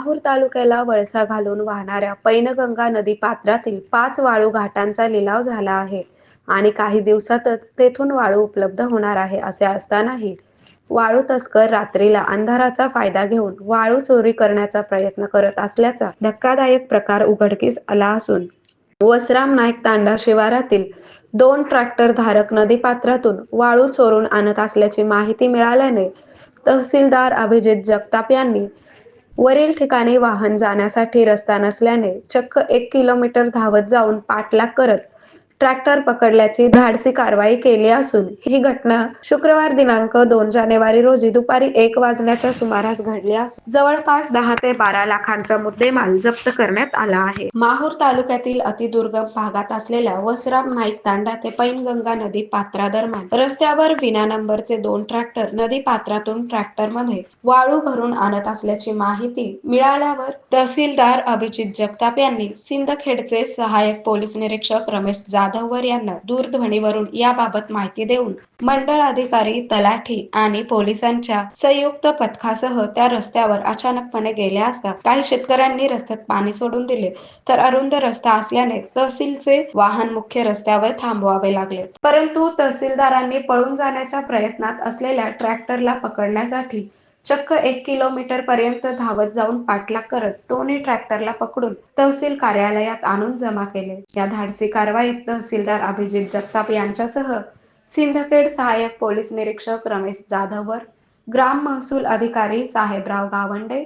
माहूर तालुक्याला वळसा घालून वाहणाऱ्या पैनगंगा नदी पात्रातील पाच वाळू घाटांचा लिलाव झाला आहे. आणि काही दिवसातच तेथून वाळू उपलब्ध होणार आहे असे असतानाही वाळू तस्कर रात्रीला अंधाराचा फायदा घेऊन वाळू चोरी करण्याचा प्रयत्न करत असल्याचा धक्कादायक प्रकार उघडकीस आला असून वसराम नाईक तांडा शिवारातील दोन ट्रॅक्टर धारक नदीपात्रातून वाळू चोरून आणत असल्याची माहिती मिळाल्याने तहसीलदार अभिजित जगताप यांनी वरील ठिकाणी वाहन जाण्यासाठी रस्ता नसल्याने चक्क एक किलोमीटर धावत जाऊन पाठलाग करत ट्रॅक्टर पकडल्याची धाडसी कारवाई केली असून ही घटना शुक्रवार दिनांक दोन जानेवारी रोजी दुपारी एक वाजण्याच्या सुमारास घडली असून जवळपास दहा ते बारा लाखांचा मुद्देमाल जप्त करण्यात आला आहे. माहूर तालुक्यातील अतिदुर्गम भागात असलेल्या वसराम नाईक तांडा ते पैनगंगा नदी पात्रा दरम्यान रस्त्यावर विना नंबरचे दोन ट्रॅक्टर नदी पात्रातून ट्रॅक्टरमध्ये वाळू भरून आणत असल्याची माहिती मिळाल्यावर तहसीलदार अभिजित जगताप यांनी सिंदखेडचे सहाय्यक पोलीस निरीक्षक रमेश जाधववर यांना दूरध्वनीवरून याबाबत माहिती देऊन मंडळ अधिकारी तलाठी आणि पोलिसांच्या संयुक्त पथकासह त्या रस्त्यावर अचानकपणे गेल्या असता काही शेतकऱ्यांनी रस्त्यात पाणी सोडून दिले. तर अरुंद रस्ता असल्याने तहसीलचे वाहन मुख्य रस्त्यावर थांबवावे लागले. परंतु तहसीलदारांनी पळून जाण्याच्या प्रयत्नात असलेल्या ट्रॅक्टरला पकडण्यासाठी चक्क एक किलोमीटर पर्यंत धावत जाऊन पाठलाग करत टोनी ट्रॅक्टरला पकडून तहसील कार्यालयात आणून जमा केले. या धाडसी कारवाईत तहसीलदार अभिजित जगताप यांच्यासह सिंदखेड सहाय्यक पोलीस निरीक्षक रमेश जाधवर ग्राम महसूल अधिकारी साहेबराव गावंडे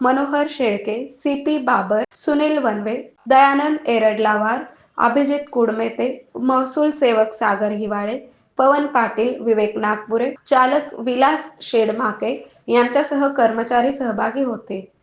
मनोहर शेळके सीपी बाबर सुनील वनवे दयानंद एरडलावार अभिजित कुडमेते महसूल सेवक सागर हिवाळे पवन पाटील विवेक नागपुरे चालक विलास शेडमाके यांच्यासह कर्मचारी सहभागी होते.